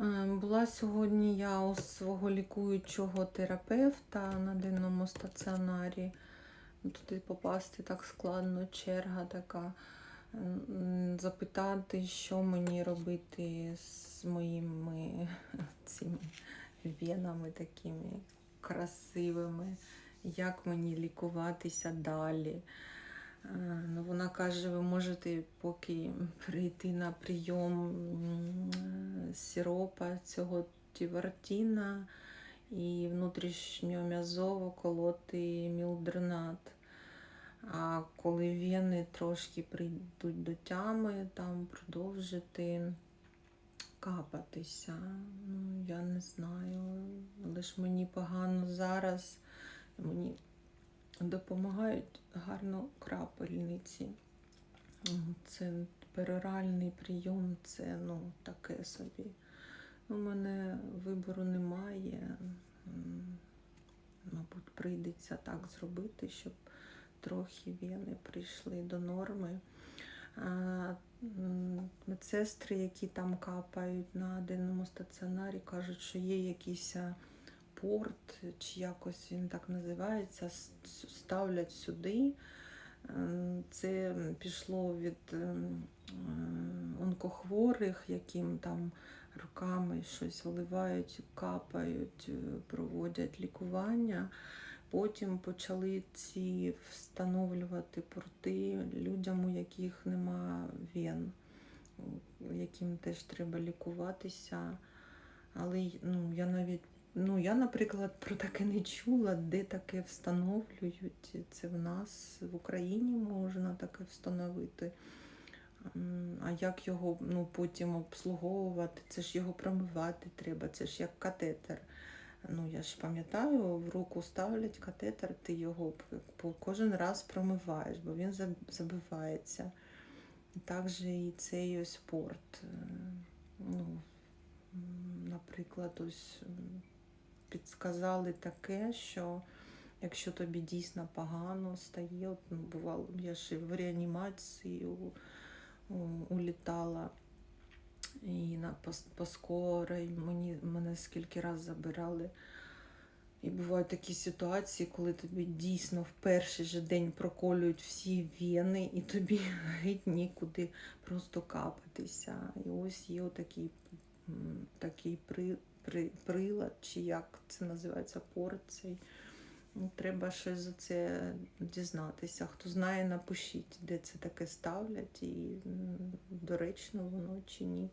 Е, Була сьогодні я у свого лікуючого терапевта на денному стаціонарі. Туди попасти так складно, черга така. Запитати, що мені робити з моїми цими венами такими красивими, як мені лікуватися далі. Е, Ну, вона каже, ви можете поки прийти на прийом е, цього тівартіна і внутрішньом'язово колоти мілдренат. А коли вени трошки прийдуть до тями, там продовжити капатися. Ну, я не знаю. Але мені погано зараз. Мені допомагають гарно крапельниці. Це пероральний прийом, це ну, таке собі. У мене вибору немає. Мабуть, прийдеться так зробити, щоб трохи вени прийшли до норми. А, Медсестри, які там капають на денному стаціонарі, кажуть, що є якийсь порт, чи якось він так називається, ставлять сюди. Це пішло від ем, ем, онкохворих, яким там руками щось вливають, капають, е, проводять лікування. Потім почали ці встановлювати порти людям, у яких нема вен, яким теж треба лікуватися. Але ну, я навіть, ну, я, наприклад, про таке не чула, де таке встановлюють. Це в нас в Україні можна таке встановити. А як його ну, потім обслуговувати? Це ж його промивати треба, це ж як катетер. Ну, я ж пам'ятаю, в руку ставлять катетер, ти його кожен раз промиваєш, бо він забивається. Так же і цей ось порт. Е, Ну, наприклад, ось підсказали таке, що якщо тобі дійсно погано стає, от, ну, бувало, я ж в реанімації у, у, улітала. І на пос- мені мене скільки раз забирали. І бувають такі ситуації, коли тобі дійсно в перший же день проколюють всі вени, і тобі геть нікуди просто капатися. І ось є такий при, прилад, чи як це називається, порт цей. Ну, Треба щось за це дізнатися. Хто знає, напишіть, де це таке ставлять, і доречно воно чи ні.